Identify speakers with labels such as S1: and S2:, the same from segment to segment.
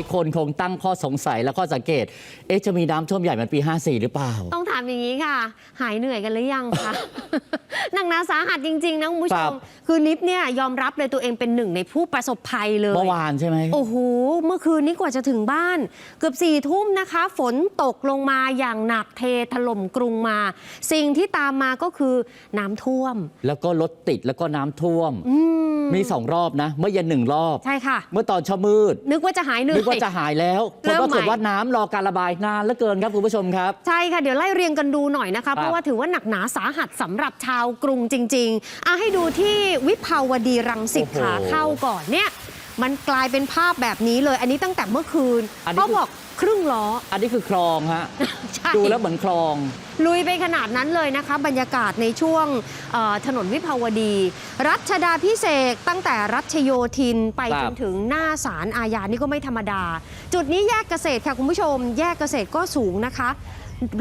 S1: ายคนคงตั้งข้อสงสัยและข้อสังเกต เอ๊ะจะมีน้ำท่วมใหญ่เหมือนปี 54 หรือเปล่า
S2: ต้องถามอย่างนี้ค่ะ หายเหนื่อยกันหรือยังคะ หนักหนาสาหัสจริง ๆ นะคุณผู้
S1: ค
S2: ช
S1: รับ
S2: มคือนิฟเนี่ยยอมรับเลยตัวเองเป็นหนึ่งในผู้ประสบภัยเลย
S1: เมื่อวานใช่ไหม
S2: โอ้โห เมื่อคืนนี้กว่าจะถึงบ้าน เกือบสี่ทุ่มนะคะ ฝนตกลงมาอย่างหนักเทถล่มกรุงมา สิ่งที่ตามมาก็คือน้ำท่วม
S1: แล้วก็รถติดแล้วก็น้ำท่วม
S2: อืม
S1: มีสองรอบนะ เมื่อเย็นหนึ่งรอบ
S2: ใช่ค่ะ
S1: เมื่อตอนเช้ามืด
S2: นึกว่าจะหายเหนื่อย
S1: นึกว่าจะหายแล้วผ
S2: เริ่
S1: ล
S2: ม
S1: ปรากฏ
S2: ใหม่
S1: ว่าน้ำรอการระบายนานเหลือเกินครับคุณผู้ชมครับ
S2: ใช่ค่ะ เดี๋ยวไล่เรียงกันดูหน่อยนะคะ เพราะว่าถือว่าหนักหนาสาหัสสำหรับชาวกรุงจริงๆอะให้ดูที่วิภาวดีรังสิต
S1: โอ้โห
S2: ขาเข้าก่อนเนี่ย มันกลายเป็นภาพแบบนี้เลย อันนี้ตั้งแต่เมื่อคืน
S1: อันนี้
S2: เขา
S1: คือ
S2: บอกครึ่งล้อ
S1: อันนี้คือคลองฮะ
S2: ใช่
S1: ดูแล้วเหมือนคลอง
S2: ลุยไปขนาดนั้นเลยนะคะ บรรยากาศในช่วงเอ่อถนนวิภาวดี รัชดาพิเศษกตั้งแต่รัชโยธินไป
S1: ครั
S2: จ
S1: บ
S2: นถึงหน้าศาลอาญานี่ก็ไม่ธรรมดา จุดนี้แยกเกษตรค่ะคุณผู้ชม แยกเกษตรก็สูงนะคะ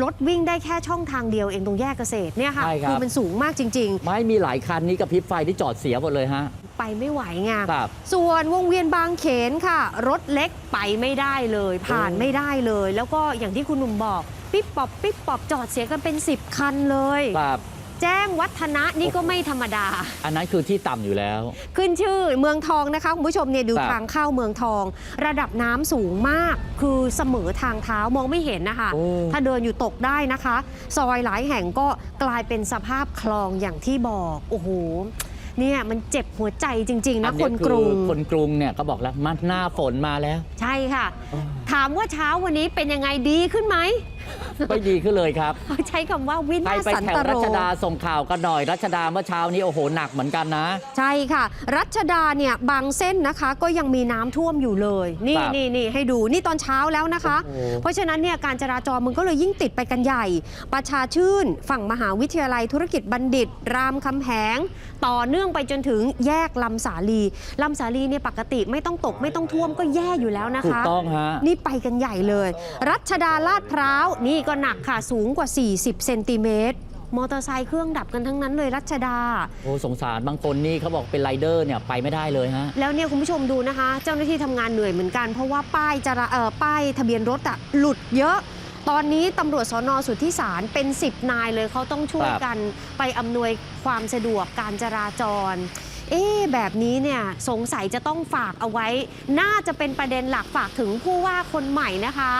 S2: รถวิ่งได้แค่ช่องทางเดียวเองตรงแยกเกษตรเนี่ยค่ะ
S1: ใช่ครับ
S2: อมันสูงมากจริง
S1: ไม่มีหลายคันนี้กับพริบไฟที่จอดเสียหมดเลยฮะ
S2: ๆ ไปไม่ไหวไง
S1: ครับ
S2: ส่วนวงเวียนบางเขนค่ะ รถเล็กไปไม่ได้เลย ผ่าน
S1: โอ้
S2: ไม่ได้เลย แล้วก็อย่างที่คุณหนุ่มบอก ปิ๊บปอบปิ๊บปอบจอดเสียกันเป็น 10 คันเลย
S1: ครับ
S2: แจ้งวัฒนะนี่ก็ไม่ธรรมดา
S1: อันนั้นคือที่ต่ำอยู่แล้ว
S2: ขึ้นชื่อเมืองทองนะคะคุณผู้ชมเนี่ยดู
S1: ครับ
S2: ทางเข้าเมืองทอง ระดับน้ำสูงมาก คือเสมอทางเท้ามองไม่เห็นนะคะ
S1: โอ้
S2: ถ้าเดินอยู่ตกได้นะคะ ซอยหลายแห่งก็กลายเป็นสภาพคลองอย่างที่บอกโอ้โหเนี่ยมันเจ็บหัวใจจริง ๆ นะ
S1: อั
S2: คนกรุง
S1: อคนกรุงเนี่ยก็บอกแล้วมันหน้าฝนมาแล้ว
S2: ใช่ค่ะ
S1: โอ้
S2: ถามว่าเช้าวันนี้เป็นยังไงดีขึ้นไหม
S1: ไม่ดีขึ้นเลยครับ
S2: ใช้คำว่าวิ
S1: ใคร
S2: นาศ
S1: ไป
S2: สัน
S1: แถ
S2: ต
S1: ว
S2: โร
S1: รัชดาส่งข่าวกันหน่อย รัชดาเมื่อเช้านี้โอ้โหหนักเหมือนกันนะ
S2: ใช่ค่ะ รัชดาเนี่ยบางเส้นนะคะก็ยังมีน้ำท่วมอยู่เลย นี่
S1: ครับ
S2: นี่นี่ให้ดูนี่ตอนเช้าแล้วนะคะ
S1: โอ้โห
S2: เพราะฉะนั้นเนี่ยการจราจรมันก็เลยยิ่งติดไปกันใหญ่ ประชาชื่น ฝั่งมหาวิทยาลัยธุรกิจบัณฑิต รามคำแหง ต่อเนื่องไปจนถึงแยกลำสาลีลำสาลีเนี่ยปกติไม่ต้องตกไม่ต้องท่วมก็แย่อยู่แล้วนะ
S1: ถูก
S2: คะ
S1: ต้องฮะ
S2: นี่ไปกันใหญ่เลย รัชดาลาดพร้าวนี่ก็หนักค่ะสูงกว่า 40 เซนติเมตรมอเตอร์ไซค์เครื่องดับกันทั้งนั้นเลยรัชดา
S1: โอ้สงสารบางคนนี่เขาบอกเป็นไรเดอร์เนี่ยไปไม่ได้เลยฮะ
S2: แล้วเนี่ยคุณผู้ชมดูนะคะ เจ้าหน้าที่ทำงานเหนื่อยเหมือนกัน เพราะว่าป้ายจราเอ่อป้ายทะเบียนรถอะหลุดเยอะ ตอนนี้ตำรวจสนสุทธิสารเป็น 10 นายเลยเขาต้องช่วย
S1: ครับ
S2: กันไปอำนวยความสะดวกการจราจรเอ๊ะแบบนี้เนี่ยสงสัยจะต้องฝากเอาไว้ น่าจะเป็นประเด็นหลักฝากถึงผู้ว่าคนใหม่นะคะ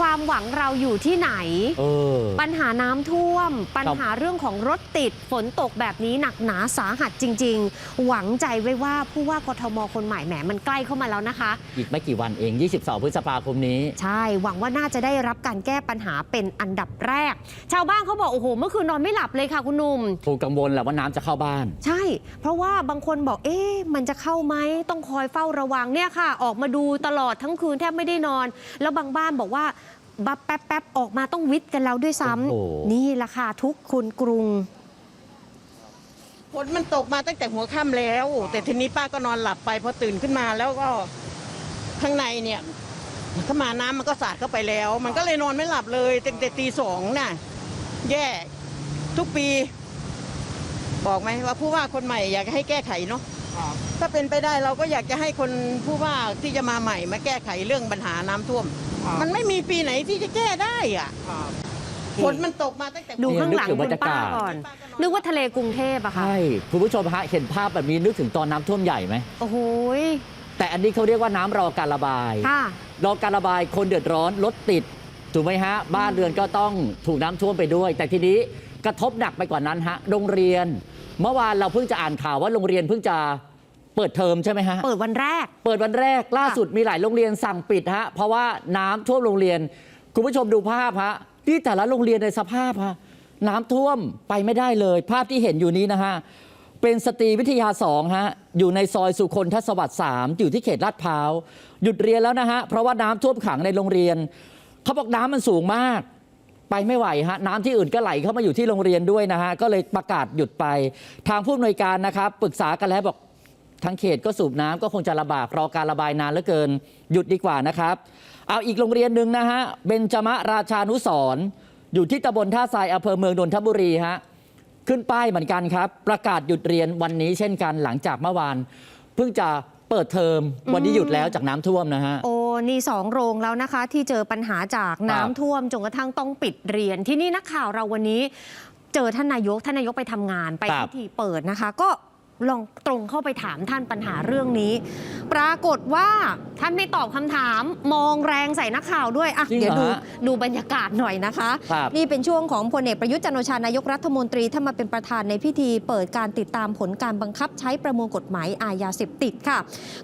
S2: ความหวังเราอยู่ที่ไหน
S1: เออ
S2: ปัญหาน้ำท่วม ปัญหาเรื่องของรถติดฝนตกแบบนี้หนักหนาสาหัสจริง ๆ หวังใจไว้ว่าผู้ว่ากทมคนใหม่แหมมันใกล้เข้ามาแล้วนะคะ
S1: อีกไม่กี่วันเอง 22 พฤษภาคมนี้
S2: ใช่หวังว่าน่าจะได้รับการแก้ปัญหาเป็นอันดับแรก ชาวบ้านเขาบอก โอ้โห เมื่อคืนนอนไม่หลับเลยค่ะคุณหนุ่ม
S1: ถูกกังวลแหละว่าน้ำจะเข้าบ้าน
S2: ใช่ เพราะว่าบางคนบอก เอ๊ะ มันจะเข้าไหม ต้องคอยเฝ้าระวังเนี่ยค่ะ ออกมาดูตลอดทั้งคืนแทบไม่ได้นอน แล้วบางบ้านบอกว่า บับแป๊บแป๊บออกมาต้องวิทย์กันแล้วด้วยซ้
S1: โอ้โหำ
S2: นี่แหละค่ะทุกคนกรุง
S3: ฝนมันตกมาตั้งแต่หัวค่ำแล้ว แต่ทีนี้ป้าก็นอนหลับไปพอตื่นขึ้นมาแล้วก็ข้างในเนี่ยเข้ามาน้ำมันก็สาดเข้าไปแล้ว มันก็เลยนอนไม่หลับเลยตั้งแต่ตีสองน่ะ แย่ ทุกปี บอกไหมว่าผู้ว่าคนใหม่อยากให้แก้ไขเนาะถ้าเป็นไปได้เราก็อยากจะให้คนผู้ว่าที่จะมาใหม่มาแก้ไขเรื่องปัญหาน้ำท่วม มันไม่มีปีไหนที่จะแก้ได้อะฝนมันตกมาตั้งแต่
S2: ดู
S1: เนี่ย
S2: ข้างหลัง
S1: นึกถึง
S2: คุ
S1: บร
S2: ณ
S1: รยากาศ
S2: ป้าก่อนนึกว่าทะเลกรุงเทพอะค่ะ
S1: ใช่คุณผู้ชมฮะเห็นภาพแบบนี้นึกถึงตอนน้ำท่วมใหญ่ไหม
S2: โอ้โหย
S1: แต่อันนี้เขาเรียกว่าน้ำรอการระบาย
S2: ค่ะ
S1: รอการระบายคนเดือดร้อนรถติดถูกไหมฮะ บ้านเรือนก็ต้องถูกน้ำท่วมไปด้วย แต่ทีนี้กระทบหนักไปกว่านั้นฮะโรงเรียน เมื่อวานเราเพิ่งจะอ่านข่าวว่าโรงเรียนเพิ่งจะ เปิดเทอมใช่ไหมฮะ
S2: เปิดวันแรก
S1: เปิดวันแรกล่าสุดมีหลายโรงเรียนสั่งปิดฮะ เพราะว่าน้ำท่วมโรงเรียน คุณผู้ชมดูภาพฮะที่แต่ละโรงเรียนในสภาพฮะน้ำท่วมไปไม่ได้เลย ภาพที่เห็นอยู่นี้นะฮะ เป็นสตรีวิทยาสองฮะ อยู่ในซอยสุคนทศวรรษสามอยู่ที่เขตลาดพร้าวหยุดเรียนแล้วนะฮะ เพราะว่าน้ำท่วมขังในโรงเรียน เขาบอกน้ำมันสูงมาก ไปไม่ไหวฮะน้ำที่อื่นก็ไหลเข้ามาอยู่ที่โรงเรียนด้วยนะฮะก็เลยประกาศหยุดไป ทางผู้อำนวยการนะครับปรึกษากันแล้วบอก ทางเขตก็สูบน้ำก็คงจะลำบากรอการระบายนานเหลือเกิน หยุดดีกว่านะครับ เอาอีกโรงเรียนหนึ่งนะฮะเบญจมราชานุสรณ์อยู่ที่ตำบลท่าทรายอำเภอเมืองนนทบุรีฮะขึ้นป้ายเหมือนกันครับ ประกาศหยุดเรียนวันนี้เช่นกันหลังจากเมื่อวาน เพิ่งจะเปิดเทอมวันนี้หยุดแล้วจากน้ำท่วมนะฮะ
S2: โอ้นี่สองโรงแล้วนะคะ ที่เจอปัญหาจากน้ำ
S1: ครับ
S2: ท่วมจนกระทั่งต้องปิดเรียน ที่นี่นักข่าวเราวันนี้ เจอท่านนายกท่านนายกไปทำงานไป
S1: ครับ
S2: พิธีเปิดนะคะ ก็ ลองตรงเข้าไปถามท่านปัญหาเรื่องนี้ ปรากฏว่าท่านไม่ตอบคำถามมองแรงใส่นักข่าวด้วยอะ
S1: จริง
S2: เดี๋ยว
S1: เหร
S2: ดู
S1: อฮะ
S2: ดูบรรยากาศหน่อยนะคะ
S1: ครับ
S2: นี่เป็นช่วงของพลเอกประยุทธ์จันทร์โอชานายกรัฐมนตรีท่านมาเป็นประธานในพิธีเปิดการติดตามผลการบังคับใช้ประมวลกฎหมายอาญาเสพติดค่ะ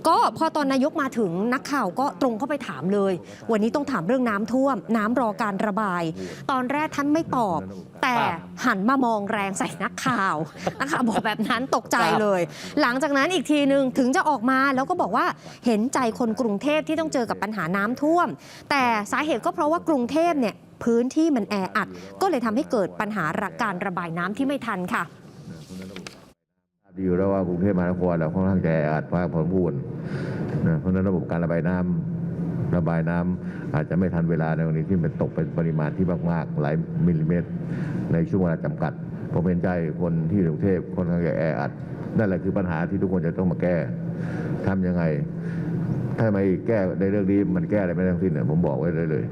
S2: ก็พอตอนนายกมาถึงนักข่าวก็ตรงเข้าไปถามเลย วันนี้ต้องถามเรื่องน้ำท่วม น้ำรอการระบาย ตอนแรกท่านไม่ตอบ แต่
S1: ครับ
S2: หันมามองแรงใส่นักข่าวนักข่าวบอกแบบนั้นตกใจ
S1: ครับ
S2: เลย หลังจากนั้นอีกทีหนึ่งถึงจะออกมาแล้วก็บอกว่าเห็นใจคนกรุงเทพที่ต้องเจอกับปัญหาน้ำท่วม แต่สาเหตุก็เพราะว่ากรุงเทพเนี่ยพื้นที่มันแออัด ก็เลยทำให้เกิดปัญหาการระบายน้ำที่ไม่ทันค่ะ
S4: ดีอยู่แล้วว่ากรุงเทพมหานครเราค่อนข้างจะแออัดมากพอสมควรนะเพราะฉะนั้นระบบการระบายน้ำระบายน้ำอาจจะไม่ทันเวลาในวันนี้ที่มันตกเป็นปริมาณที่มากๆหลายมิลลิเมตร ในช่วงเวลาจำกัด ผมเห็นใจคนที่กรุงเทพค่อนข้างจะแออัด นั่นแหละคือปัญหาที่ทุกคนจะต้องมาแก้ทำยังไง ถ้าไม่แก้ในเรื่องนี้มันแก้อะไรไม่ได้ทั้งสิ้นเนี่ยผมบอกไว้เลยเลย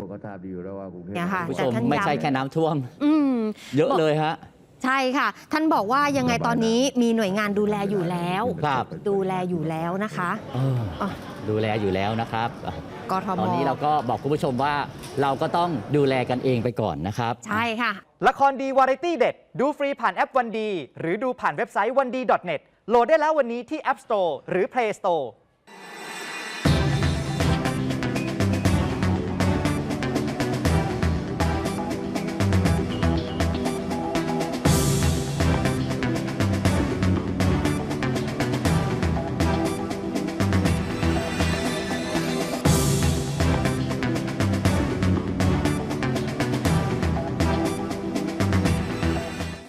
S4: ผมก็ทราบดีอยู่แล้วว่ากรุงเทพ
S2: เนี่ยค่ะ
S1: คุณผู้ช
S2: แต่
S1: ม
S2: ท่าน
S1: ไม่ใช่
S2: ย้ำ
S1: แค่น้ำท่วม
S2: อืม
S1: เยอะเลยฮะ
S2: ใช่ค่ะ ท่านบอกว่ายังไงตอนนี้มีหน่วยงานดูแลอยู่แล้ว
S1: ครับ
S2: ดูแลอยู่แล้วนะคะ
S1: เออ
S2: อะ
S1: ดูแลอยู่แล้วนะครับ
S2: กทม
S1: ตอนนี้เราก็บอกคุณผู้ชมว่าเราก็ต้องดูแลกันเองไปก่อนนะครับ
S2: ใช่ค่ะ
S5: ละครดีวาไรตี้เด็ด ดูฟรีผ่านแอปวันดี หรือดูผ่านเว็บไซต์วันดี .net โหลดได้แล้ววันนี้ที่ App Store หรือ Play Store